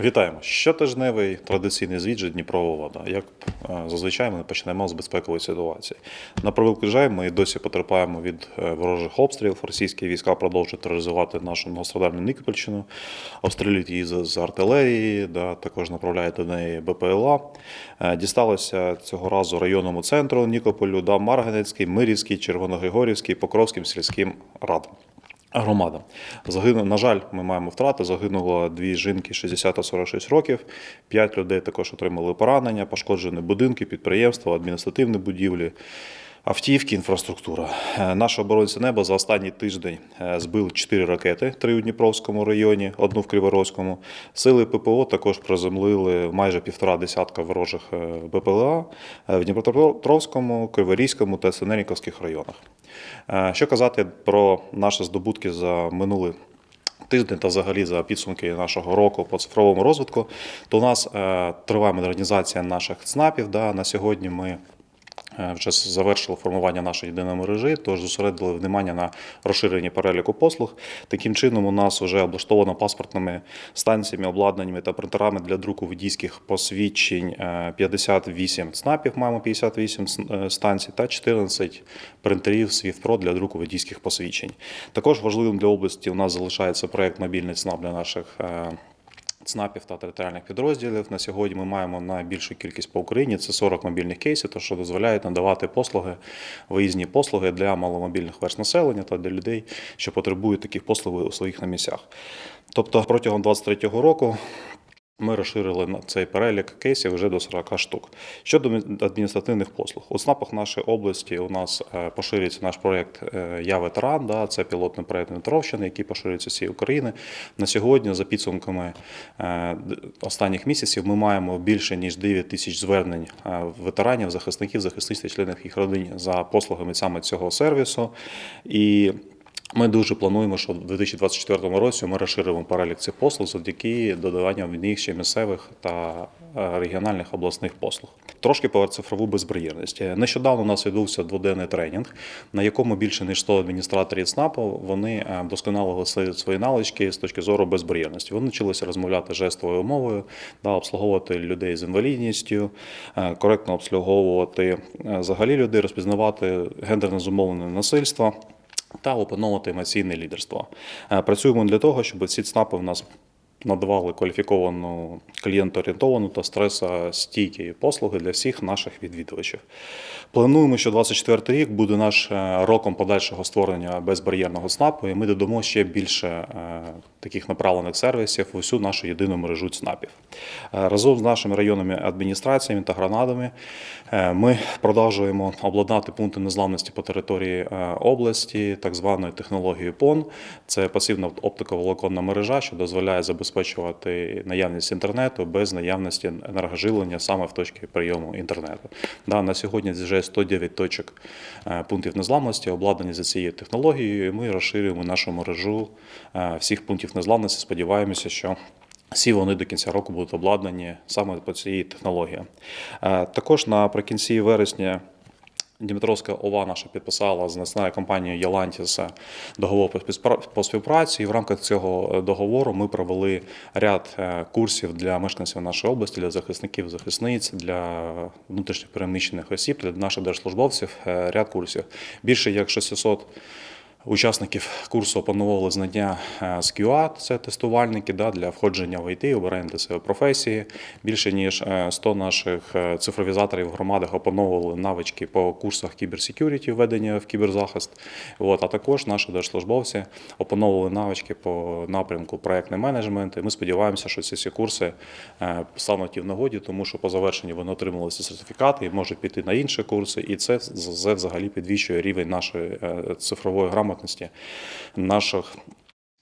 Вітаємо! Щотижневий традиційний звіт же Дніпрова вода. Як е, зазвичай ми почнемо з безпекової ситуації. На превеликий жаль, ми досі потерпаємо від е, ворожих обстрілів. Російські війська продовжують тероризувати нашу многострадальну Нікопольщину, обстрілюють її з, з артилерії, да, також направляють до неї БПЛА. Е, Дісталося цього разу районному центру Нікополю, да, Марганецький, Мирівський, Червоногригорівський, Покровським сільським радам. Громада. загинув. на жаль, ми маємо втрати. Загинуло дві жінки 60 та 46 років. П'ять людей також отримали поранення, пошкоджені будинки, підприємства, адміністративні будівлі, автівки, інфраструктура. Е, Наші оборонці неба за останній тиждень е, збили чотири ракети: три у Дніпровському районі, одну в Криворозькому. Сили ППО також приземлили майже півтора десятка ворожих е, БПЛА в Дніпропетровському, Криворізькому та Синельниковських районах. Що казати про наші здобутки за минулий тиждень та взагалі за підсумки нашого року по цифровому розвитку, то у нас триває модернізація наших ЦНАПів. Да. На сьогодні ми вже завершили формування нашої єдиної мережі, тож зосередили внимання на розширенні переліку послуг. Таким чином, у нас вже облаштовано паспортними станціями, обладнаннями та принтерами для друку водійських посвідчень е, 58 ЦНАПів, маємо 58 е, станцій та 14 принтерів SwiftPro для друку водійських посвідчень. Також важливим для області у нас залишається проект мобільний ЦНАП для наших. ЦНАПів та територіальних підрозділів на сьогодні ми маємо найбільшу кількість по Україні. Це 40 мобільних кейсів, то що дозволяють надавати послуги, виїзні послуги для маломобільних верст населення та для людей, що потребують таких послуг у своїх на місцях. Тобто протягом 2023 року. Ми розширили цей перелік кейсів вже до 40 штук. Щодо адміністративних послуг, у ЦНАПах нашої області у нас е, поширюється наш проєкт е, Я ветеран. Да, це пілотний проєкт Дмитровщини, який поширюється всієї України. На сьогодні, за підсумками е, останніх місяців, ми маємо більше ніж 9 тисяч звернень ветеранів, захисників, захисниць та членів їх родин за послугами саме цього сервісу. І ми дуже плануємо, що в 2024 році ми розширимо перелік цих послуг завдяки додаванню в них ще місцевих та е, регіональних обласних послуг. Трошки про цифрову безбар'єрність. Нещодавно у нас відбувся дводенний тренінг, на якому більше ніж 100 адміністраторів ЦНАПу вони е, вдосконалили свої- свої навички з точки зору безбар'єрності. Вони вчилися розмовляти жестовою мовою, да, обслуговувати людей з інвалідністю, е, коректно обслуговувати е, взагалі людей, розпізнавати гендерно зумовлене насильство та опановувати емоційне лідерство. Е, Працюємо для того, щоб ці ЦНАПи в нас надавали кваліфіковану клієнтоорієнтовану та стресостійкі послуги для всіх наших відвідувачів. Плануємо, що 2024 рік буде наш е, роком подальшого створення безбар'єрного ЦНАПу, і ми додамо ще більше е, таких направлених сервісів в усю нашу єдину мережу ЦНАПів. Е, Разом з нашими районними адміністраціями та гранадами ми продовжуємо обладнати пункти незламності по території області так званою технологією ПОН. Це пасивна оптиковолоконна мережа, що дозволяє забезпечувати наявність інтернету без наявності енергоживлення саме в точці прийому інтернету. Да, на сьогодні вже 109 точок е, пунктів незламності обладнані за цією технологією. і Ми розширюємо нашу мережу е, всіх пунктів незламності. Сподіваємося, що всі вони до кінця року будуть обладнані саме по цій технології. Е, Також наприкінці вересня. Дніпровська ОВА наша підписала з національною компанією Ялантіс договор по співпра- співпраці. І в рамках цього договору ми провели ряд е, курсів для мешканців нашої області, для захисників, захисниць, для внутрішньопереміщених осіб, для наших держслужбовців. е, Ряд курсів. Більше як 600 Учасників курсу опановували знання е, з QA, це тестувальники да, для входження в IT, обирання для себе професії. Більше ніж е, 100 наших е, цифровізаторів в громадах опановували навички по курсах кіберсекюріті, введення в кіберзахист. От, а також наші держслужбовці опановували навички по напрямку проектний менеджмент. Ми сподіваємося, що ці всі курси е, стануть і в нагоді, тому що по завершенні вони отримали ці сертифікати і можуть піти на інші курси. І це, взагалі підвищує рівень нашої е, цифрової грамотності наших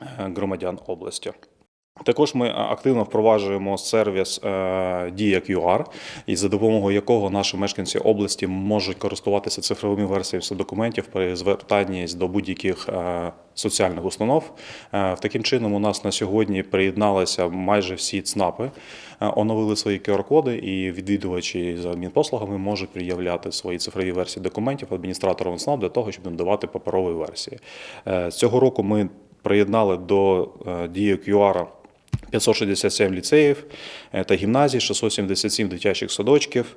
е, громадян області. Також ми активно впроваджуємо сервіс е, Дія і за допомогою якого наші мешканці області можуть користуватися цифровими версіями документів при звертанні до будь-яких е, соціальних установ. Е, Таким чином, у нас на сьогодні приєдналися майже всі ЦНАПи, е, оновили свої QR-коди, і відвідувачі за адмінпослугами можуть пред'являти свої цифрові версії документів адміністраторам ЦНАП для того, щоб надавати паперові версії. Е, цього року ми приєднали до е, дії QR 567 ліцеїв е, та гімназій, 677 дитячих садочків,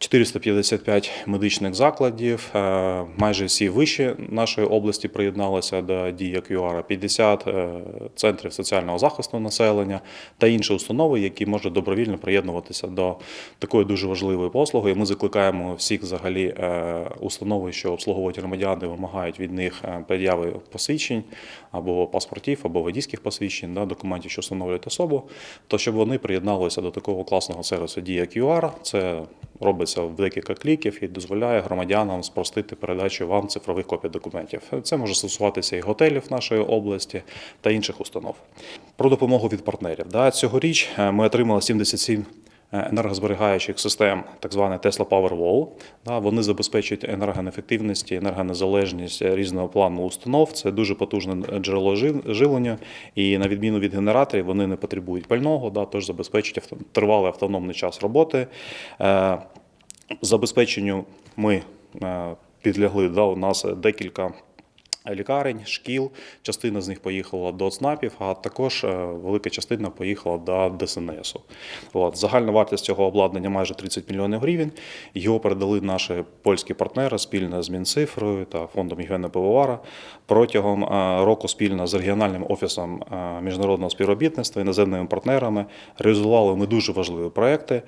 455 медичних закладів. е, Майже всі виші нашої області приєдналися до дії QR, 50 е, центрів соціального захисту населення та інші установи, які можуть добровільно приєднуватися до такої дуже важливої послуги. І Ми закликаємо всіх взагалі е, установи, що обслуговують громадян, і вимагають від них пред'яви посвідчень або паспортів, або водійських посвідчень, да, документів, що встановлюють особу, то щоб вони приєдналися до такого класного сервісу Дія QR. Це робиться в декілька кліків і дозволяє громадянам спростити передачу вам цифрових копій документів. Це може стосуватися і готелів нашої області та інших установ. Про допомогу від партнерів. Да, цьогоріч е, ми отримали 77 енергозберігаючих систем, так званий Tesla Powerwall. Вони забезпечують енергонефективність, енергонезалежність різного плану установ. Це дуже потужне джерело живлення, і на відміну від генераторів, вони не потребують пального, тож забезпечують тривалий автономний час роботи. Е, Забезпеченню ми е, підлягли. Да, у нас декілька лікарень, шкіл. Частина з них поїхала до ЦНАПів, а також е, велика частина поїхала до ДСНСу. От. Загальна вартість цього обладнання майже 30 мільйонів гривень. Його передали наші польські партнери спільно з Мінцифрою та фондом Євгена Пивовара. Протягом е, року спільно з регіональним офісом е, міжнародного співробітництва іноземними партнерами реалізували ми дуже важливі проекти.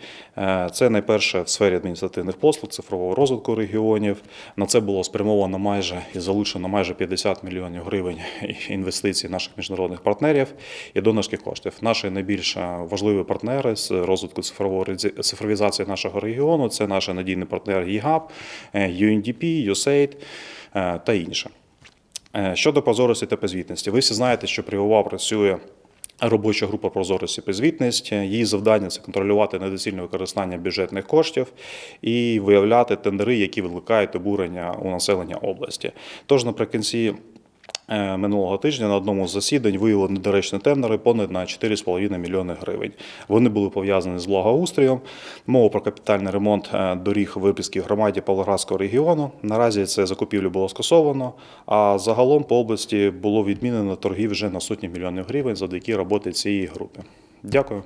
Це найперше в сфері адміністративних послуг, цифрового розвитку регіонів. На це було спрямовано майже і залучено майже 50 мільйонів гривень інвестицій наших міжнародних партнерів і донорських коштів. Наші найбільш е, важливі партнери з розвитку цифрової цифровізації нашого регіону це наші надійний партнер ЄГАП, е, UNDP, USAID е, та інше. Е, Щодо прозорості та безвітності, ви всі знаєте, що при ОВА працює робоча група прозорості підзвітність. Її завдання це контролювати недоцільне використання бюджетних коштів і виявляти тендери, які викликають обурення у населення області. Тож наприкінці. Е, Минулого тижня на одному з засідань виявили недоречні тендери понад на 4,5 мільйони гривень. Вони були пов'язані з благоустроєм. Мова про капітальний ремонт е, доріг в Випільській громаді Павлоградського регіону. Наразі це закупівлю було скасовано. А загалом по області було відмінено торгів вже на сотні мільйонів гривень завдяки роботи цієї групи. Дякую.